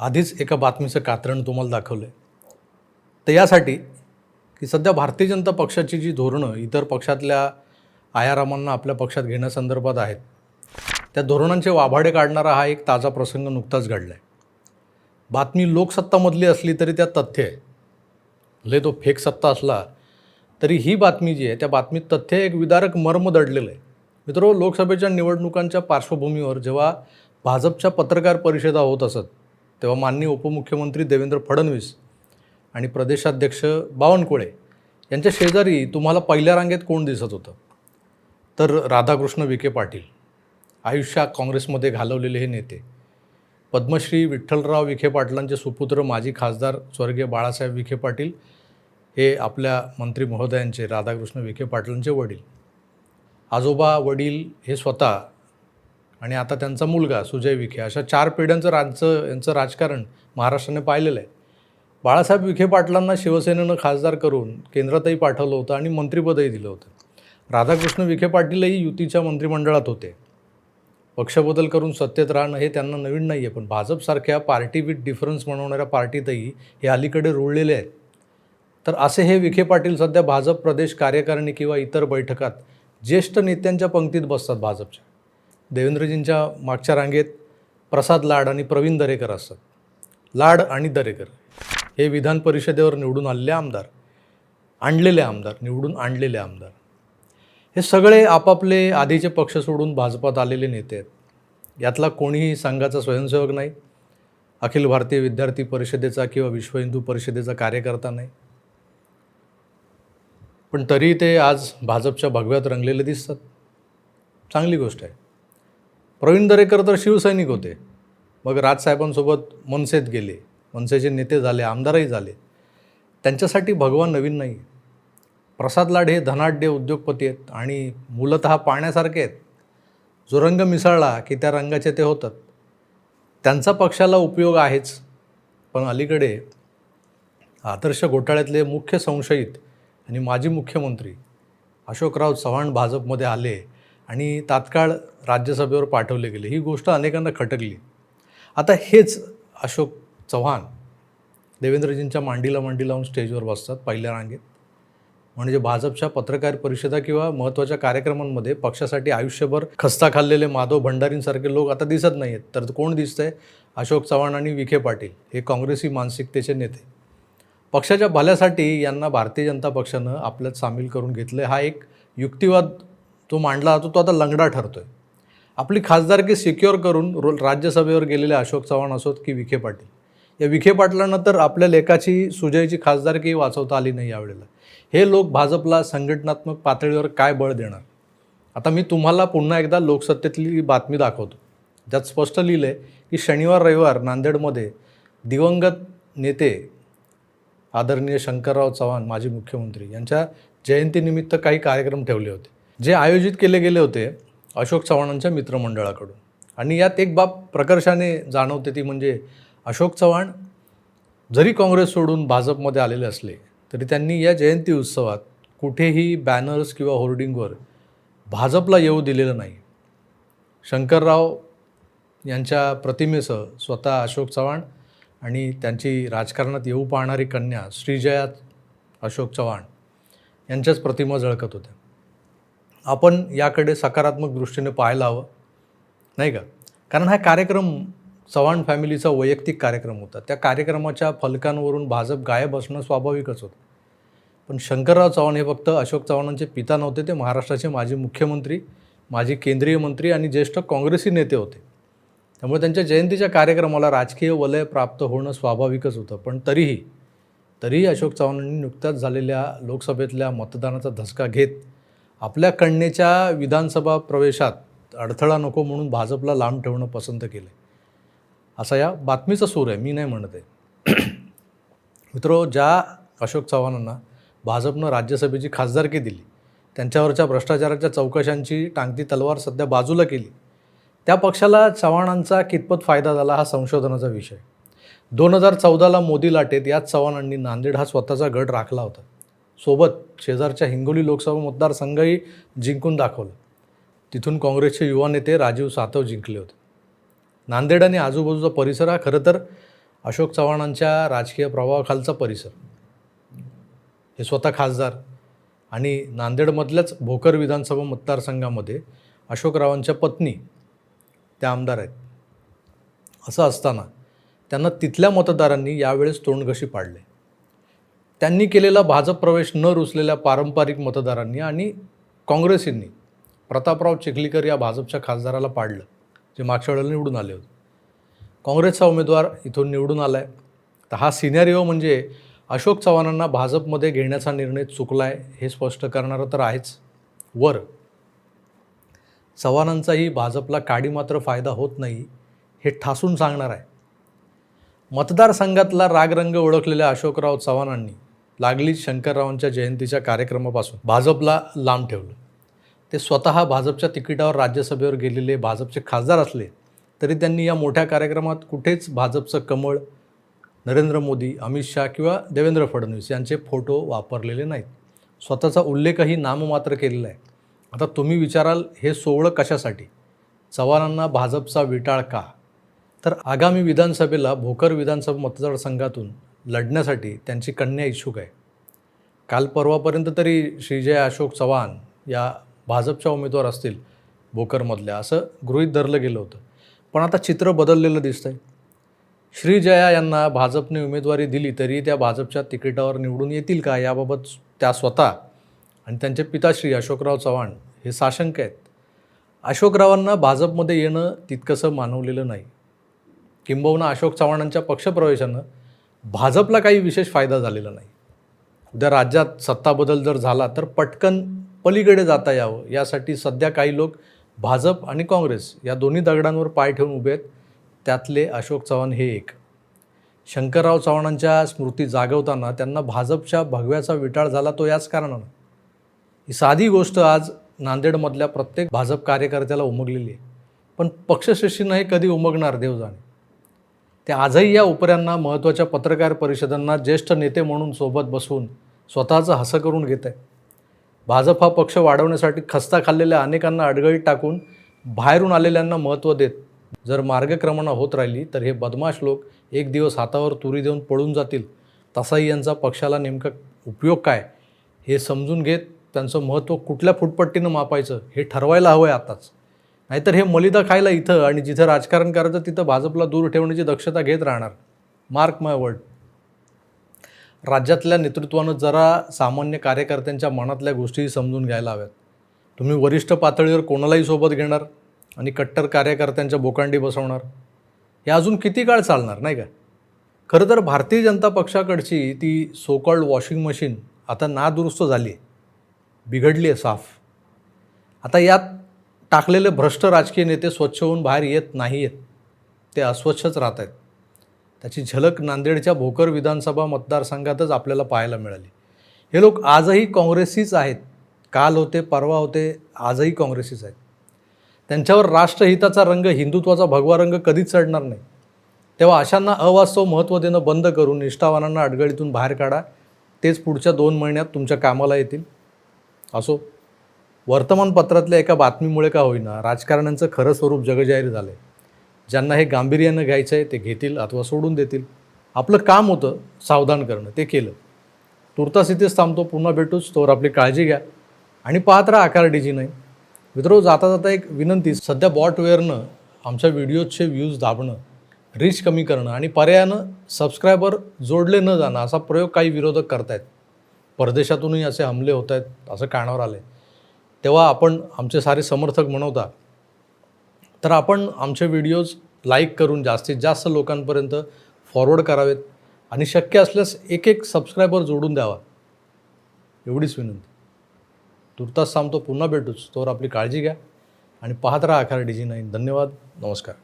आधीच एका बातमीचं कात्रण तुम्हाला दाखवलं आहे तर यासाठी की सध्या भारतीय जनता पक्षाची जी धोरणं इतर पक्षातल्या आयारामांना आपल्या पक्षात घेण्यासंदर्भात आहेत त्या धोरणांचे वाभाडे काढणारा हा एक ताजा प्रसंग नुकताच घडला आहे बातमी लोकसत्तामधली असली तरी त्यात तथ्य आहे. भले तो फेक सत्ता असला तरी ही बातमी जी आहे त्या बातमीत तथ्य एक विदारक मर्म दडलेलं आहे. मित्रो लोकसभेच्या निवडणुकांच्या पार्श्वभूमीवर जेव्हा भाजपच्या पत्रकार परिषदा होत असत तेव्हा माननीय उपमुख्यमंत्री देवेंद्र फडणवीस आणि प्रदेशाध्यक्ष बावनकुळे यांच्या शेजारी तुम्हाला पहिल्या रांगेत कोण दिसत होतं? तर राधाकृष्ण विखे पाटील आयुष्यात काँग्रेसमध्ये घालवलेले हे नेते पद्मश्री विठ्ठलराव विखे पाटलांचे सुपुत्र माजी खासदार स्वर्गीय बाळासाहेब विखे पाटील हे आपल्या मंत्री महोदयांचे राधाकृष्ण विखे पाटलांचे वडील. आजोबा वडील हे स्वतः आणि आता त्यांचा मुलगा सुजय विखे अशा चार पिढ्यांचं राज्य यांचं राजकारण महाराष्ट्राने पाहिलेलं आहे. बाळासाहेब विखे पाटलांना शिवसेनेनं खासदार करून केंद्रातही पाठवलं होतं आणि मंत्रिपदही दिलं होतं. राधाकृष्ण विखे पाटीलही युतीच्या मंत्रिमंडळात होते. पक्षबदल करून सत्तेत राहणं हे त्यांना नवीन नाही आहे पण भाजपसारख्या पार्टी विथ डिफरन्स म्हणवणाऱ्या पार्टीतही हे अलीकडे रुळलेले आहेत. तर असे हे विखे पाटील सध्या भाजप प्रदेश कार्यकारिणी किंवा इतर बैठकात ज्येष्ठ नेत्यांच्या पंक्तीत बसतात भाजपच्या. देवेंद्रजींच्या मागच्या रांगेत प्रसाद लाड आणि प्रवीण दरेकर असतात लाड आणि दरेकर हे विधान परिषदेवर निवडून आलेले आमदार आणलेले आमदार निवडून आणलेले आमदार. हे सगळे आपापले आधीचे पक्ष सोडून भाजपात आलेले नेते आहेत. यातला कोणीही संघाचा स्वयंसेवक नाही अखिल भारतीय विद्यार्थी परिषदेचा किंवा विश्व हिंदू परिषदेचा कार्यकर्ता नाही. पण तरी ते आज भाजपच्या भगव्यात रंगलेले दिसतात. चांगली गोष्ट आहे. प्रवीण दरेकर तर शिवसैनिक होते. मग राजसाहेबांसोबत मनसेत गेले. मनसेचे नेते झाले आमदारही झाले. त्यांच्यासाठी भगवान नवीन नाही प्रसाद लाड हे धनाढ्य उद्योगपती आहेत आणि मूलतः पाण्यासारखे आहेत. जो रंग मिसळला की त्या रंगाचे ते होतात. त्यांचा पक्षाला उपयोग आहेच. पण अलीकडे आदर्श घोटाळ्यातले मुख्य संशयित आणि माजी मुख्यमंत्री अशोकराव चव्हाण भाजपमध्ये आले आणि तात्काळ राज्यसभेवर पाठवले गेले. ही गोष्ट अनेकांना खटकली. आता हेच अशोक चव्हाण देवेंद्रजींच्या मांडीला मांडी लावून स्टेजवर बसतात पहिल्या रांगेत. म्हणजे भाजपच्या पत्रकार परिषदा किंवा महत्त्वाच्या कार्यक्रमांमध्ये पक्षासाठी आयुष्यभर खस्ता खाल्लेले माधव भंडारींसारखे लोक आता दिसत नाही आहेत तर कोण दिसतंय? अशोक चव्हाण आणि विखे पाटील हे काँग्रेसी मानसिकतेचे नेते. पक्षाच्या भल्यासाठी यांना भारतीय जनता पक्षानं आपल्यात सामील करून घेतलं हा एक युक्तिवाद तो मांडला जातो तो आता लंगडा ठरतोय. आपली खासदारकी सिक्युअर करून रो राज्यसभेवर गेलेले अशोक चव्हाण असोत की विखे पाटील. या विखे पाटलांना तर आपल्या लेखाची सुजयची खासदारकी वाचवता आली नाही यावेळेला. हे लोक भाजपला संघटनात्मक पातळीवर काय बळ देणार? आता मी तुम्हाला पुन्हा एकदा लोकसत्तेतली बातमी दाखवतो. ज्यात स्पष्ट लिहिलं आहे की शनिवार रविवार नांदेडमध्ये दिवंगत नेते आदरणीय शंकरराव चव्हाण माजी मुख्यमंत्री यांच्या जयंतीनिमित्त काही कार्यक्रम ठेवले होते. जे आयोजित केले गेले होते अशोक चव्हाणांच्या मित्रमंडळाकडून. आणि यात एक बाब प्रकर्षाने जाणवते ती म्हणजे अशोक चव्हाण जरी काँग्रेस सोडून भाजपमध्ये आलेले असले तरी त्यांनी या जयंती उत्सवात कुठेही बॅनर्स किंवा होर्डिंगवर भाजपला येऊ दिलेलं नाही. शंकरराव यांच्या प्रतिमेसह स्वतः अशोक चव्हाण आणि त्यांची राजकारणात येऊ पाहणारी कन्या श्रीजया अशोक चव्हाण यांच्याच प्रतिमा झळकत होत्या. आपण याकडे सकारात्मक दृष्टीने पाहायला हवं नाही का? कारण हा कार्यक्रम चव्हाण फॅमिलीचा वैयक्तिक कार्यक्रम होता. त्या कार्यक्रमाच्या फलकांवरून भाजप गायब असणं स्वाभाविकच होतं. पण शंकरराव चव्हाण हे फक्त अशोक चव्हाणांचे पिता नव्हते ते महाराष्ट्राचे माजी मुख्यमंत्री माजी केंद्रीय मंत्री आणि ज्येष्ठ काँग्रेसी नेते होते. त्यामुळे त्यांच्या जयंतीच्या कार्यक्रमाला राजकीय वलय प्राप्त होणं स्वाभाविकच होतं. पण तरीही तरीही अशोक चव्हाणांनी नुकत्याच झालेल्या लोकसभेतल्या मतदानाचा धसका घेत आपल्या कन्येच्या विधानसभा प्रवेशात अडथळा नको म्हणून भाजपला लांब ठेवणं पसंत केलं असा या बातमीचा सूर आहे मी नाही म्हणत आहे. मित्रो ज्या अशोक चव्हाणांना भाजपनं राज्यसभेची खासदारकी दिली त्यांच्यावरच्या भ्रष्टाचाराच्या चौकशांची टांगती तलवार सध्या बाजूला केली त्या पक्षाला चव्हाणांचा कितपत फायदा झाला हा संशोधनाचा विषय. दोन हजार चौदाला मोदी लाटेत याच चव्हाणांनी नांदेड हा स्वतःचा गट राखला होता. सोबत शेजारच्या हिंगोली लोकसभा मतदारसंघही जिंकून दाखवलं. तिथून काँग्रेसचे युवा नेते राजीव सातव जिंकले होते. नांदेड आणि आजूबाजूचा परिसर हा खरं तर अशोक चव्हाणांच्या राजकीय प्रभावाखालचा परिसर. हे स्वतः खासदार आणि नांदेडमधल्याच भोकर विधानसभा मतदारसंघामध्ये अशोकरावांच्या पत्नी त्या आमदार आहेत. असं असताना त्यांना तिथल्या मतदारांनी यावेळेस तोंडघशी पाडले. त्यांनी केलेला भाजप प्रवेश न रुचलेल्या पारंपरिक मतदारांनी आणि काँग्रेसींनी प्रतापराव चिखलीकर या भाजपच्या खासदाराला पाडलं जे मागच्या वेळेला निवडून आले होते. काँग्रेसचा उमेदवार इथून निवडून आला आहे तर हा सिनेरिओ म्हणजे अशोक चव्हाणांना भाजपमध्ये घेण्याचा निर्णय चुकला आहे हे स्पष्ट करणारं तर आहेच. वर चव्हाणांचाही भाजपला काडी मात्र फायदा होत नाही हे ठासून सांगणार आहे. मतदारसंघातला रागरंग ओळखलेल्या अशोकराव चव्हाणांनी लागली शंकररावांच्या जयंतीच्या कार्यक्रमापासून भाजपला लांब ठेवलं. ते स्वतः भाजपच्या तिकिटावर राज्यसभेवर गेलेले भाजपचे खासदार असले तरी त्यांनी या मोठ्या कार्यक्रमात कुठेच भाजपचं कमळ नरेंद्र मोदी अमित शहा किंवा देवेंद्र फडणवीस यांचे फोटो वापरलेले नाहीत. स्वतःचा उल्लेखही नाममात्र केलेला आहे. आता तुम्ही विचाराल हे सोहळं कशासाठी? चव्हाणांना भाजपचा विटाळ का? तर आगामी विधानसभेला भोकर विधानसभा मतदारसंघातून लढण्यासाठी त्यांची कन्या इच्छुक आहे. काल परवापर्यंत तरी श्रीजय अशोक चव्हाण या भाजपच्या उमेदवार असतील भोकरमधल्या असं गृहीत धरलं गेलं होतं. पण आता चित्र बदललेलं दिसतंय. श्रीजया यांना भाजपने उमेदवारी दिली तरी त्या भाजपच्या तिकिटावर निवडून येतील का याबाबत त्या स्वतः आणि त्यांचे पिताश्री अशोकराव चव्हाण हे साशंक आहेत. अशोकरावांना भाजपमध्ये येणं तितकंसं मानवलेलं नाही. किंबहुना अशोक चव्हाणांच्या पक्षप्रवेशानं भाजपला काही विशेष फायदा झालेला नाही. उद्या राज्यात सत्ता बदल जर झाला तर पटकन पलीकडे जाता यावं. यासाठी सध्या काही लोक भाजप आणि काँग्रेस या दोन्ही दगडांवर पाय ठेवून उभे आहेत. त्यातले अशोक चव्हाण हे एक. शंकरराव चव्हाणांच्या स्मृती जागवताना त्यांना भाजपच्या भगव्याचा विटाळ झाला तो याच कारणानं. ही साधी गोष्ट आज नांदेडमधल्या प्रत्येक भाजप कार्यकर्त्याला उमगलेली आहे. पण पक्षश्रेष्ठींना हे कधी उमगणार देव जाणे ते आजही या उपऱ्यांना महत्त्वाच्या पत्रकार परिषदांना ज्येष्ठ नेते म्हणून सोबत बसवून स्वतःचं हसं करून घेत आहे भाजप हा पक्ष वाढवण्यासाठी खस्ता खाल्लेल्या अनेकांना अडगळीत टाकून बाहेरून आलेल्यांना महत्त्व देत जर मार्गक्रमणा होत राहिली तर हे बदमाश लोक एक दिवस हातावर तुरी देऊन पळून जातील. तसाही यांचा पक्षाला नेमका उपयोग काय हे समजून घेत त्यांचं महत्त्व कुठल्या फुटपट्टीनं मापायचं हे ठरवायला हवं आहे आताच. नाहीतर हे मलिदा खायला इथं आणि जिथं राजकारण करायचं तिथं भाजपला दूर ठेवण्याची दक्षता घेत राहणार. मार्क माय वर्ड राज्यातल्या नेतृत्वानं जरा सामान्य कार्यकर्त्यांच्या मनातल्या गोष्टी समजून घ्यायला हव्यात. तुम्ही वरिष्ठ पातळीवर कोणालाही सोबत घेणार आणि कट्टर कार्यकर्त्यांच्या बोकांडी बसवणार. हे अजून किती काळ चालणार नाही का? खरं तर भारतीय जनता पक्षाकडची ती सोकॉल्ड वॉशिंग मशीन आता नादुरुस्त झाली आहे बिघडली आहे साफ. आता यात टाकलेले भ्रष्ट राजकीय नेते स्वच्छ होऊन बाहेर येत नाही आहेत. ते अस्वच्छच राहत आहेत. त्याची झलक नांदेडच्या भोकर विधानसभा मतदारसंघातच आपल्याला पाहायला मिळाली. हे लोक आजही काँग्रेसीच आहेत. काल होते परवा होते आजही काँग्रेसीच आहेत. त्यांच्यावर राष्ट्रहिताचा रंग हिंदुत्वाचा भगवा रंग कधीच चढणार नाही. तेव्हा अशांना अवास्तव महत्त्व देणं बंद करून निष्ठावानांना अडगळीतून बाहेर काढा. तेच पुढच्या दोन महिन्यात तुमच्या कामाला येतील. असो. वर्तमानपत्रातल्या एका बातमीमुळे का होईना राजकारण्यांचं खरं स्वरूप जगजाहीर झालं आहे ज्यांना हे गांभीर्यानं घ्यायचं आहे ते घेतील अथवा सोडून देतील. आपलं काम होतं सावधान करणं ते केलं. तुर्तास इथेच थांबतो पुन्हा भेटूच तोवर आपली काळजी घ्या. आणि पाहत राहा आकार डीजी नाही मित्रो जाता जाता एक विनंती सध्या बॉटवेअरनं आमच्या व्हिडिओचे व्ह्यूज दाबणं रीच कमी करणं आणि पर्यायानं सबस्क्रायबर जोडले न जाणं असा प्रयोग काही विरोधक करतायत. परदेशातूनही असे हमले होत आहेत असं कानावर आलं तेव्हा आपण आमचे सारे समर्थक म्हणवता तर आपण आमचे व्हिडिओज लाईक करून जास्तीत जास्त लोकांपर्यंत फॉरवर्ड करावेत आणि शक्य असल्यास एक एक सबस्क्रायबर जोडून द्यावा. एवढीच विनंती. तुर्तास थांबतो पुन्हा भेटूच. तोवर आपली काळजी घ्या आणि पाहत राहा अखार डी जी नाईन. धन्यवाद. नमस्कार.